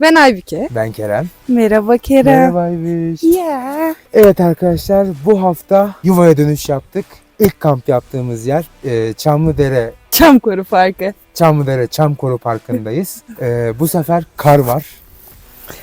Ben Aybüke. Ben Kerem. Merhaba Kerem. Merhaba İbiş. Ya. Evet arkadaşlar bu hafta yuvaya dönüş yaptık. İlk kamp yaptığımız yer e, Çamlıdere Çamkoru Parkı. Çamlıdere Çamkoru Parkı'ndayız. E, bu sefer kar var.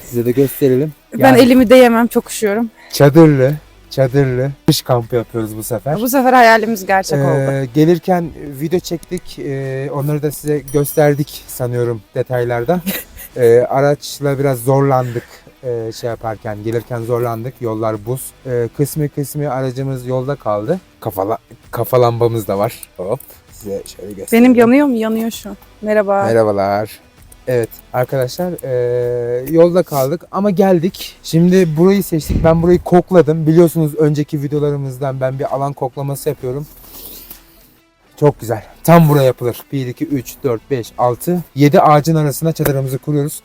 Size de gösterelim. Ben Yani elimi değemem çok üşüyorum. çadırlı, çadırlı kış kampı yapıyoruz bu sefer. Bu sefer hayalimiz gerçek oldu. Ee, gelirken video çektik. Ee, onları da size gösterdik sanıyorum detaylarda. Ee, araçla biraz zorlandık ee, şey yaparken. Gelirken zorlandık. Yollar buz. Ee, kısmı kısmı aracımız yolda kaldı. Kafala, kafa lambamız da var. Hop. Size şöyle göstereyim. Benim yanıyor mu? Yanıyor şu an. Merhaba. Merhabalar. Evet arkadaşlar eee, yolda kaldık ama geldik. Şimdi burayı seçtik. Ben burayı kokladım. Biliyorsunuz önceki videolarımızdan ben bir alan koklaması yapıyorum. Çok güzel. Tam buraya yapılır. 1, 2, 3, 4, 5, 6, 7 ağacın arasına çadırımızı kuruyoruz.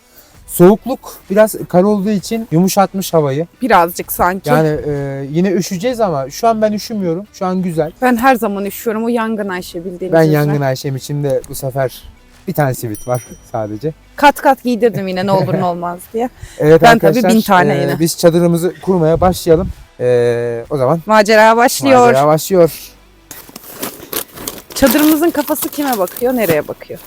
Soğukluk biraz kar olduğu için yumuşatmış havayı. Birazcık sanki. Yani eee, yine üşüyeceğiz ama şu an ben üşümüyorum. Şu an güzel. Ben her zaman üşüyorum. O yangın Ayşe bildiğiniz Ben üzere. yangın Ayşem içimde bu sefer bir tane sivit var sadece. Kat kat giydirdim yine ne olur ne olmaz diye. Evet Ben tabii bin tane e, yine. Biz çadırımızı kurmaya başlayalım. E, o zaman Macera başlıyor. macera başlıyor. Çadırımızın kafası kime bakıyor? Nereye bakıyor?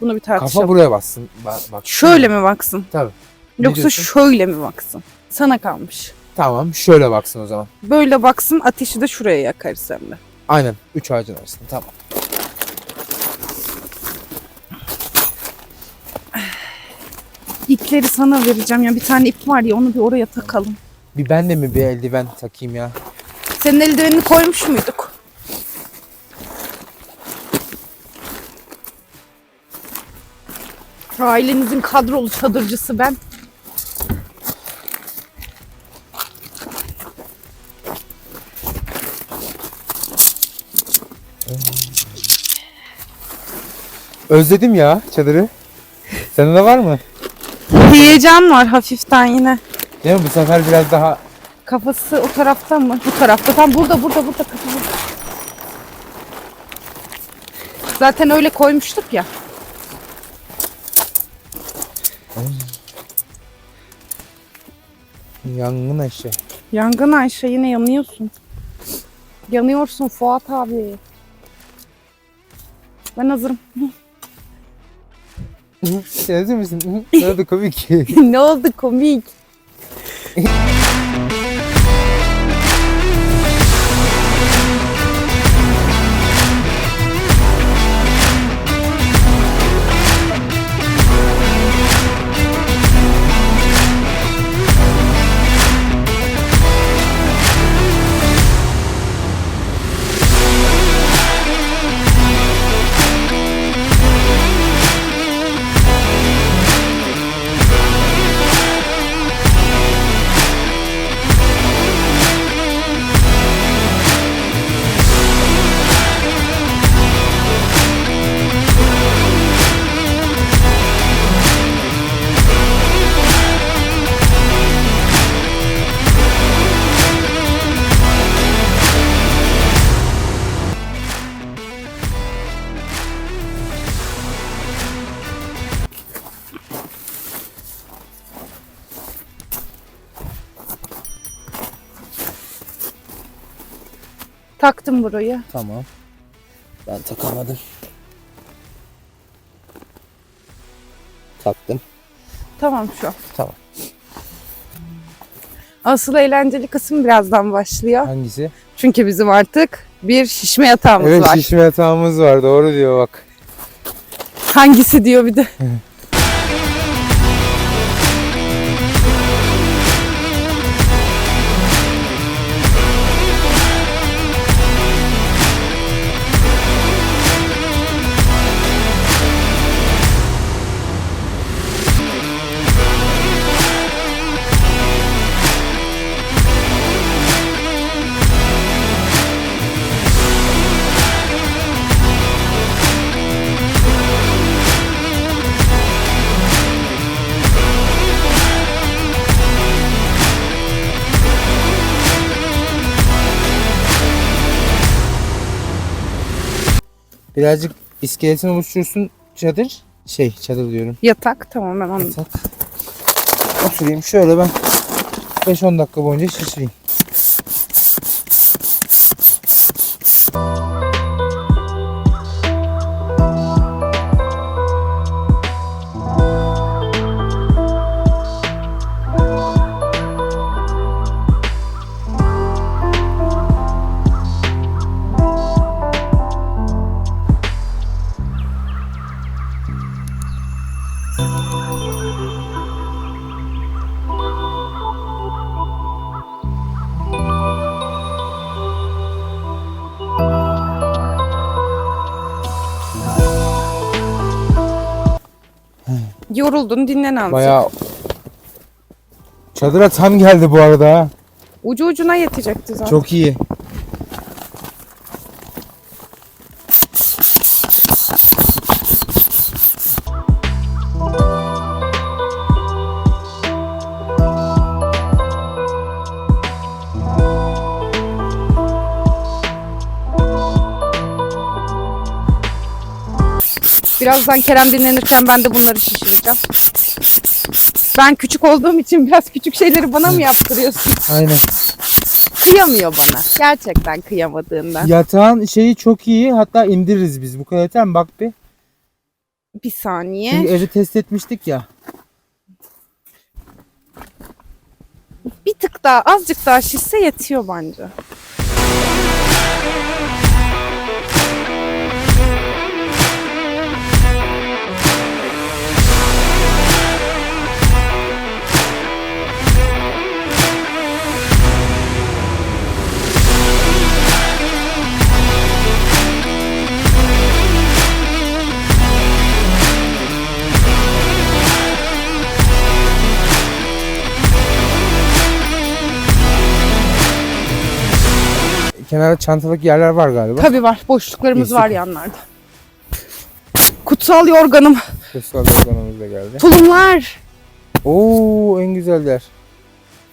Bunu bir tartışalım. Kafa buraya bassın. Bak, bak. Şöyle mi baksın? Tabii. Ne Yoksa diyorsun? şöyle mi baksın? Sana kalmış. Tamam şöyle baksın o zaman. Böyle baksın ateşi de şuraya yakarız hem de. Aynen. Üç ağacın arasında. Tamam. İpleri sana vereceğim ya. Bir tane ip var ya onu bir oraya takalım. Bir ben de mi bir eldiven takayım ya? Senin eldivenini koymuş muyduk? Ailenizin kadrolu çadırcısı ben. Özledim ya çadırı. Senin de var mı? Heyecan var hafiften yine. Değil mi? Bu sefer biraz daha Kafası o tarafta mı? Bu tarafta. Tam burada burada burada kafası. Zaten öyle koymuştuk ya. Yangın eşi. Yangın Ayşe yine yanıyorsun. Yanıyorsun Fuat abi. Ben hazırım. Sen hazır mısın? Ne oldu komik. ne oldu komik? Taktım burayı. tamam. Ben takamadım. Taktım. Tamam şu an. Tamam. Asıl eğlenceli kısım birazdan başlıyor. Hangisi? Çünkü bizim artık bir şişme yatağımız Evet var. şişme yatağımız var. Doğru diyor bak. Hangisi diyor bir de. Birazcık iskeletini oluşturursun çadır. Şey çadır diyorum. Yatak tamam ben anladım. Yatak. oturayım. Şöyle ben 5-10 dakika boyunca şişireyim. Yoruldun dinlen azıcık. Bayağı Çadıra tam geldi bu arada ha. Ucu ucuna yetecekti zaten. Çok iyi. Birazdan Kerem dinlenirken ben de bunları şişireceğim. Ben küçük olduğum için biraz küçük şeyleri bana mı yaptırıyorsun? Aynen. Kıyamıyor bana. Gerçekten kıyamadığından. Yatağın şeyi çok iyi. Hatta indiririz biz. Bu kadar yeter mi? Bak bir. Bir saniye. Çünkü evi test etmiştik ya. Bir tık daha azıcık daha şişse yetiyor bence. Kenarda çantalık yerler var galiba. Tabii var. Boşluklarımız İyi, var yanlarda. Kutsal yorganım. Kutsal organımız da geldi. Tulumlar. Oo en güzeller.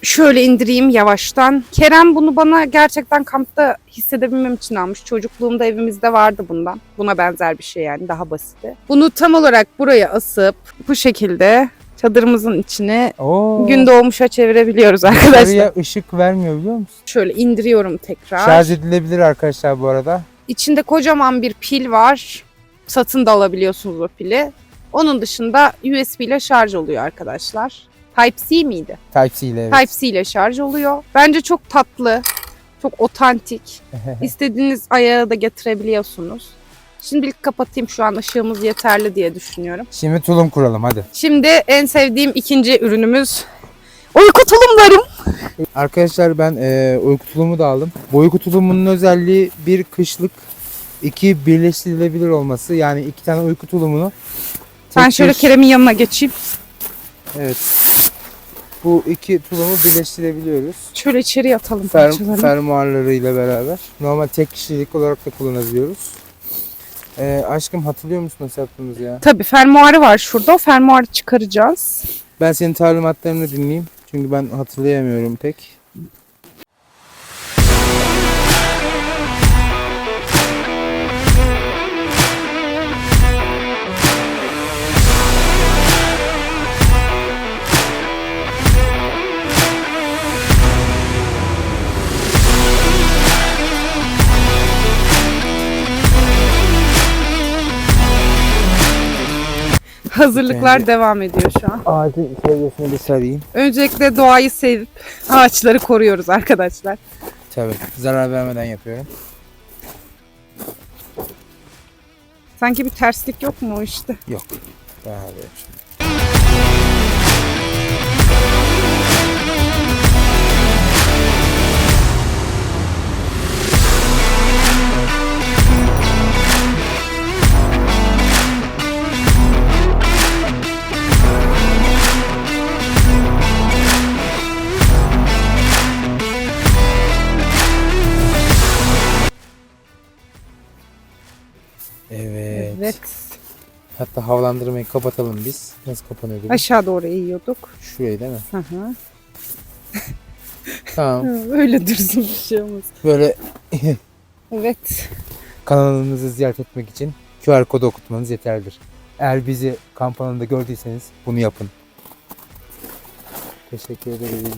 Şöyle indireyim yavaştan. Kerem bunu bana gerçekten kampta hissedebilmem için almış. Çocukluğumda evimizde vardı bundan. Buna benzer bir şey yani daha basiti. Bunu tam olarak buraya asıp bu şekilde çadırımızın içine Oo. gün doğmuşa çevirebiliyoruz arkadaşlar. Dışarıya ışık vermiyor biliyor musun? Şöyle indiriyorum tekrar. Şarj edilebilir arkadaşlar bu arada. İçinde kocaman bir pil var. Satın da alabiliyorsunuz o pili. Onun dışında USB ile şarj oluyor arkadaşlar. Type-C miydi? Type-C ile evet. Type-C ile şarj oluyor. Bence çok tatlı, çok otantik. İstediğiniz ayağı da getirebiliyorsunuz. Şimdilik kapatayım şu an ışığımız yeterli diye düşünüyorum. Şimdi tulum kuralım hadi. Şimdi en sevdiğim ikinci ürünümüz uyku tulumlarım. Arkadaşlar ben e, uyku tulumu da aldım. Bu uyku tulumunun özelliği bir kışlık, iki birleştirilebilir olması. Yani iki tane uyku tulumunu. Ben şöyle bir- Kerem'in yanına geçeyim. Evet. Bu iki tulumu birleştirebiliyoruz. Şöyle içeri yatalım Fer, parçalarını. fermuarlarıyla beraber. Normal tek kişilik olarak da kullanabiliyoruz. E, aşkım hatırlıyor musun nasıl yaptığımızı ya? Tabii fermuarı var şurada. O fermuarı çıkaracağız. Ben senin talimatlarını dinleyeyim. Çünkü ben hatırlayamıyorum pek. Hazırlıklar Kendi- devam ediyor şu an. Ağacın seviyesini bir sarayım. Öncelikle doğayı sevip ağaçları koruyoruz arkadaşlar. Tabii. Zarar vermeden yapıyorum. Sanki bir terslik yok mu o işte? Yok. Daha da Hatta havalandırmayı kapatalım biz. Nasıl kapanıyordu? bu? Aşağı doğru eğiyorduk. Şurayı değil mi? Hı hı. Tamam. Öyle dursun bir şey olmaz. Böyle Evet. kanalımızı ziyaret etmek için QR kodu okutmanız yeterlidir. Eğer bizi kamp alanında gördüyseniz bunu yapın. Teşekkür ederim.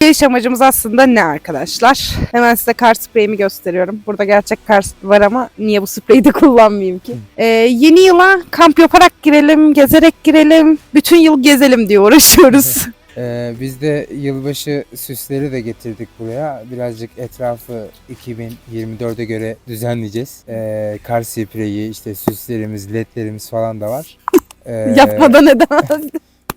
Geliş amacımız aslında ne arkadaşlar? Hemen size kar spreyimi gösteriyorum. Burada gerçek kar var ama niye bu spreyi de kullanmayayım ki? Ee, yeni yıla kamp yaparak girelim, gezerek girelim, bütün yıl gezelim diye uğraşıyoruz. Ee, biz de yılbaşı süsleri de getirdik buraya. Birazcık etrafı 2024'e göre düzenleyeceğiz. Ee, kar spreyi, işte süslerimiz, ledlerimiz falan da var. Ee, Yapmadan edemez.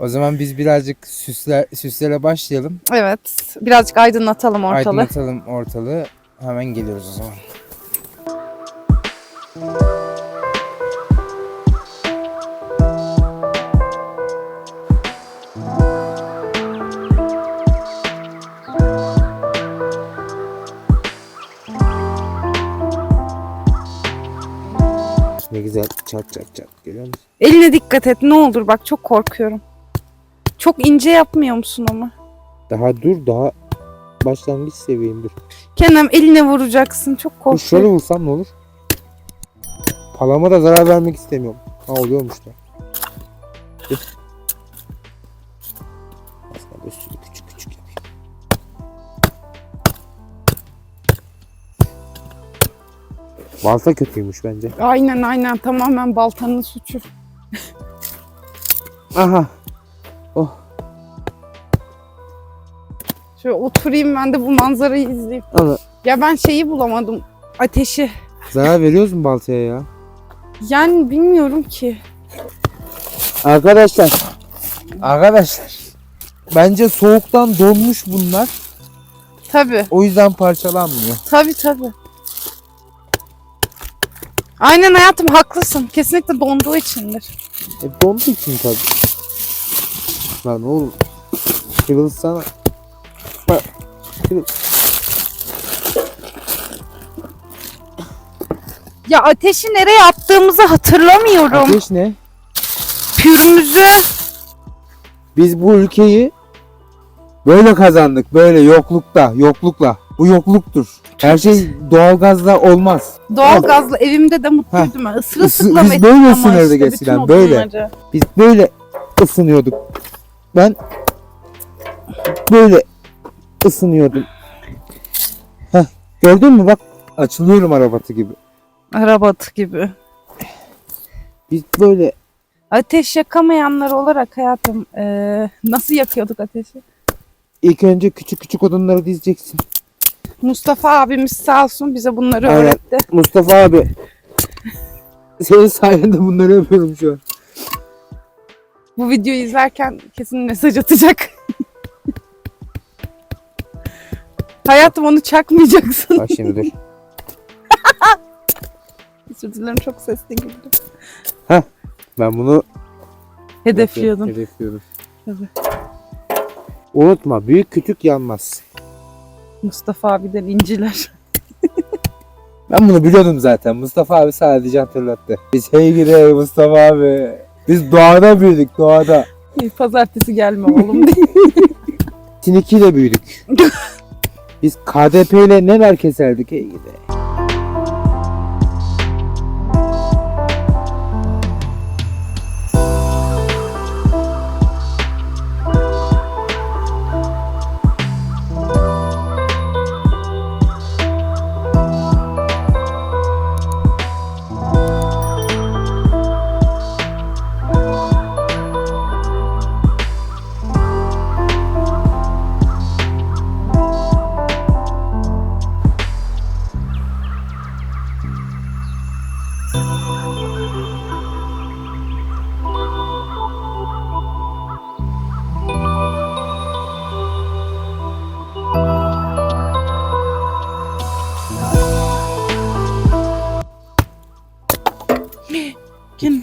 O zaman biz birazcık süsler, süslere başlayalım. evet, birazcık aydınlatalım ortalığı. Aydınlatalım ortalığı. Hemen geliyoruz o zaman. Ne güzel çat çat çat görüyor musun? Eline dikkat et ne olur bak çok korkuyorum. Çok ince yapmıyor musun ama? Daha dur daha başlangıç seviyeyim dur. Kenem eline vuracaksın çok Dur korkuyorum. şöyle vursam ne olur? Palama da zarar vermek istemiyorum. Ha oluyormuş da. Dur. Aslında küçük küçük yapayım. Balta kötüymüş bence. Aynen aynen tamamen baltanın suçu. Aha. Şöyle oturayım ben de bu manzarayı izleyeyim. Ama Ya ben şeyi bulamadım. Ateşi. zarar veriyoruz mu baltaya ya? Yani bilmiyorum ki. Arkadaşlar. Arkadaşlar. Bence soğuktan donmuş bunlar. Tabi. O yüzden parçalanmıyor. Tabi tabi. Aynen hayatım haklısın. Kesinlikle donduğu içindir. E donduğu için tabii. Lan oğlum. Kırılsana. Kırıl. Ya ateşi nereye attığımızı hatırlamıyorum. Ateş ne? Pürümüzü. Biz bu ülkeyi böyle kazandık. Böyle yoklukta. Yoklukla. Bu yokluktur. Her şey doğalgazla olmaz. Doğalgazlı evimde de mutluydum. ben. Isıra Isı- sıkla biz böyle ısınırdık işte eskiden, böyle. Biz böyle ısınıyorduk. Ben böyle ısınıyordum. Heh, gördün mü bak açılıyorum arabatı gibi. Araba atı gibi. Biz böyle Ateş yakamayanlar olarak hayatım eee, nasıl yakıyorduk ateşi? ilk önce küçük küçük odunları dizeceksin. Mustafa abimiz sağ olsun bize bunları Aynen. öğretti. Mustafa abi. Senin sayende bunları yapıyorum şu an. Bu videoyu izlerken kesin mesaj atacak. Hayatım onu çakmayacaksın. Bak şimdi dur. Özür dilerim çok sesli girdim. Ben bunu Hedefliyordum. hedefliyordum. Tabii. Unutma büyük küçük yanmaz. Mustafa abiden inciler. Ben bunu biliyordum zaten. Mustafa abi sadece hatırlattı. Biz hey gidi Mustafa abi. Biz doğada büyüdük doğada. Pazartesi gelme oğlum diye. Tinikiyle büyüdük. Biz KDP ile neler keserdik hey gidi.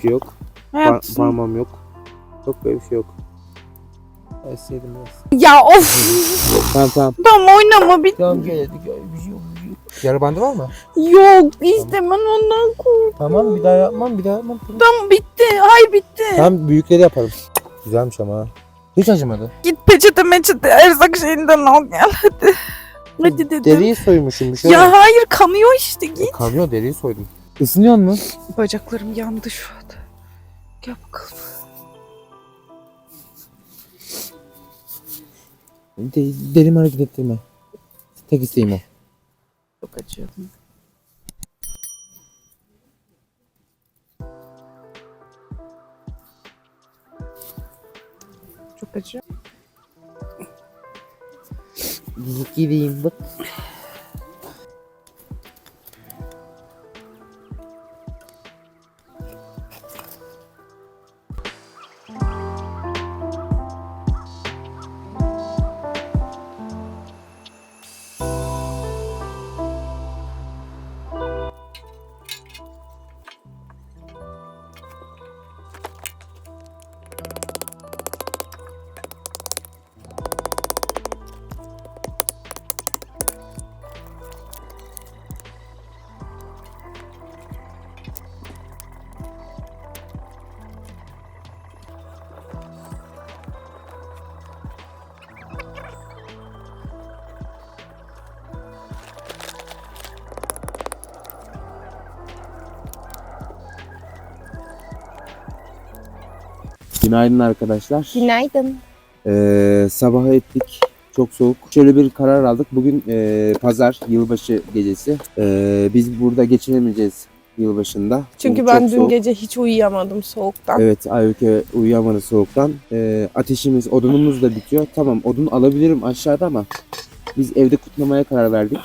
Şey yok. Par- parmağım yok. Yok böyle bir şey yok. Esseydim biraz. Ya of. Tamam tamam. Tamam oynama bir. Tamam gel hadi gel. Bir şey yok. Bir şey yok. Yara bandı var mı? Yok istemem ondan kork. Tamam bir daha yapmam bir daha yapmam. Tamam. Tamam bitti. Hayır bitti. Tamam büyükleri yaparım. Güzelmiş ama. ha. Hiç acımadı. Git peçete meçete erzak şeyinden al gel hadi. Hadi dedim. Deriyi soymuşum bir şey Ya hayır kanıyor işte git. Kanıyor deriyi soydum. Isınıyor mu? Bacaklarım yandı şu an. Gel bakalım. De- Derimi hareket ettirme. Tek isteğim o. Çok acıyordum. Çok acıyor. Gideyim bak. Günaydın arkadaşlar. Günaydın. Ee, sabah ettik. Çok soğuk. Şöyle bir karar aldık. Bugün e, pazar, yılbaşı gecesi. Ee, biz burada geçiremeyeceğiz yılbaşında. Çünkü ben dün soğuk. gece hiç uyuyamadım soğuktan. Evet Aybüke uyuyamadı soğuktan. Ee, ateşimiz, odunumuz da bitiyor. Tamam odun alabilirim aşağıda ama biz evde kutlamaya karar verdik.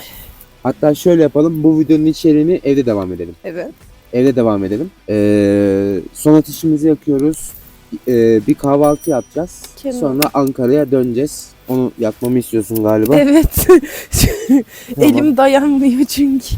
Hatta şöyle yapalım. Bu videonun içeriğini evde devam edelim. Evet. Evde devam edelim. Ee, son ateşimizi yakıyoruz. Ee, bir kahvaltı yapacağız. Kenan. Sonra Ankara'ya döneceğiz. Onu yapmamı istiyorsun galiba. Evet. Elim dayanmıyor çünkü.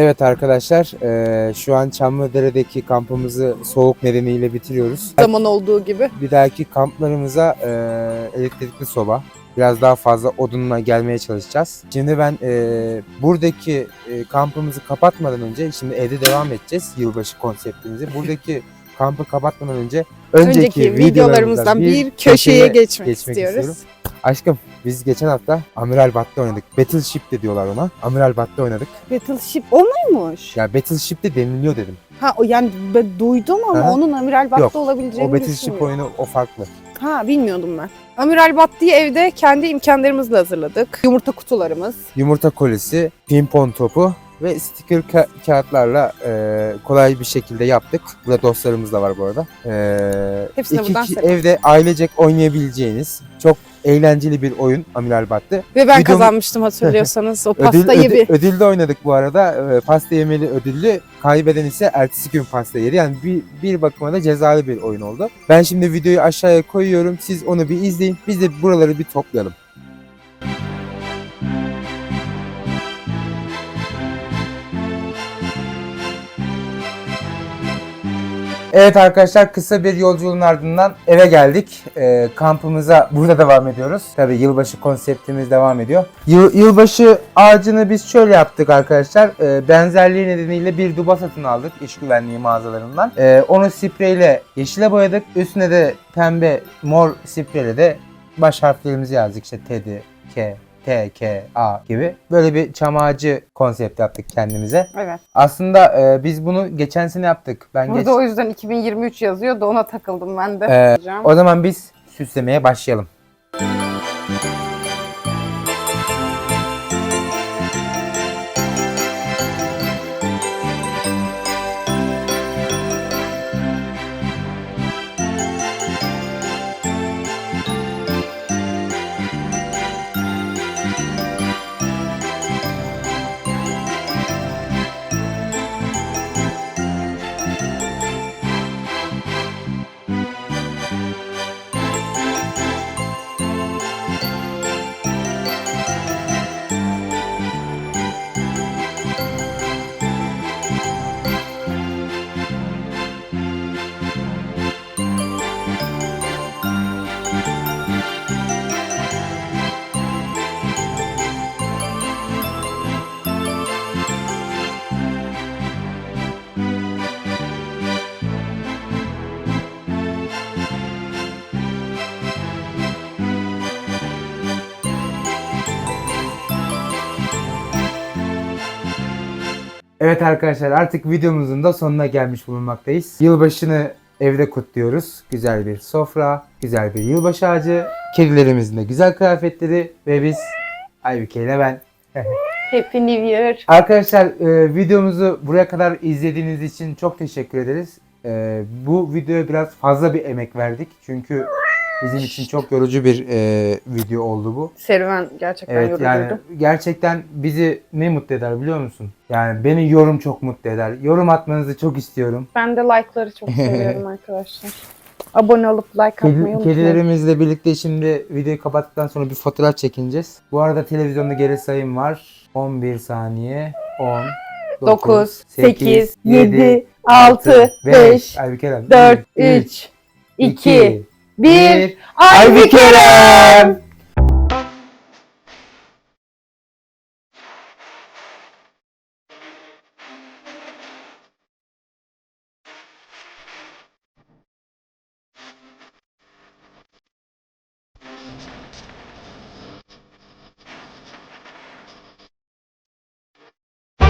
Evet arkadaşlar eee, şu an Çamlıdere'deki kampımızı soğuk nedeniyle bitiriyoruz. Zaman olduğu gibi. Bir dahaki kamplarımıza eee, elektrikli soba, biraz daha fazla odunla gelmeye çalışacağız. Şimdi ben eee, buradaki eee, kampımızı kapatmadan önce, şimdi evde devam edeceğiz yılbaşı konseptimizi. Buradaki kampı kapatmadan önce önceki, Önceki videolarımızdan bir köşeye geçmek, geçmek istiyoruz. istiyorum. Aşkım biz geçen hafta Amiral Bat'ta oynadık. Battleship de diyorlar ona. Amiral Bat'ta oynadık. Battleship o muymuş? Ya Battleship de deniliyor dedim. Ha o yani ben duydum ama Aha. onun Amiral Bat'ta Yok, olabileceğini O Battleship düşünmüyorum. oyunu o farklı. Ha bilmiyordum ben. Amiral Battı'yı evde kendi imkanlarımızla hazırladık. Yumurta kutularımız. Yumurta kolisi, pimpon topu ve sticker ka- kağıtlarla e, kolay bir şekilde yaptık. Burada dostlarımız da var bu arada. E, Hepsine buradan selam. evde ailecek oynayabileceğiniz çok eğlenceli bir oyun Amiral Battı. Ve ben Videom- kazanmıştım hatırlıyorsanız o Ödül, pastayı ödül, bir. ödülde oynadık bu arada. E, pasta yemeli ödüllü. Kaybeden ise ertesi gün pasta yedi. Yani bir, bir bakıma da cezalı bir oyun oldu. Ben şimdi videoyu aşağıya koyuyorum. Siz onu bir izleyin. Biz de buraları bir toplayalım. Evet arkadaşlar kısa bir yolculuğun ardından eve geldik. Ee, kampımıza burada devam ediyoruz. Tabii yılbaşı konseptimiz devam ediyor. Yıl, yılbaşı ağacını biz şöyle yaptık arkadaşlar. Ee, benzerliği nedeniyle bir duba satın aldık iş güvenliği mağazalarından. Ee, onu spreyle yeşile boyadık. Üstüne de pembe mor spreyle de baş harflerimizi yazdık. İşte Teddy, K, T, K, A gibi. Böyle bir çam ağacı konsept yaptık kendimize. Evet. Aslında e, biz bunu geçen sene yaptık. Ben geç... Burada o yüzden 2023 yazıyor da ona takıldım ben de. Ee. O zaman biz süslemeye başlayalım. Evet arkadaşlar artık videomuzun da sonuna gelmiş bulunmaktayız. Yılbaşını evde kutluyoruz. Güzel bir sofra, güzel bir yılbaşı ağacı, kedilerimizin de güzel kıyafetleri ve biz Aybüke ile ben. Happy New Year. Arkadaşlar e, videomuzu buraya kadar izlediğiniz için çok teşekkür ederiz. E, bu videoya biraz fazla bir emek verdik. Çünkü bizim için çok yorucu bir e, video oldu bu. Serüven gerçekten Evet yorucuydu. yani gerçekten bizi ne mutlu eder biliyor musun? Yani beni yorum çok mutlu eder. Yorum atmanızı çok istiyorum. Ben de like'ları çok seviyorum arkadaşlar. Abone olup like atmayı Kedi, unutmayın. kedilerimizle birlikte şimdi videoyu kapattıktan sonra bir fotoğraf çekineceğiz. Bu arada televizyonda geri sayım var. 11 saniye. 10, 9, 8, 7, 6, 5, Aybüke Hanım. 4, Bir, 3, 2, 1. bir. Aybüke Kerem!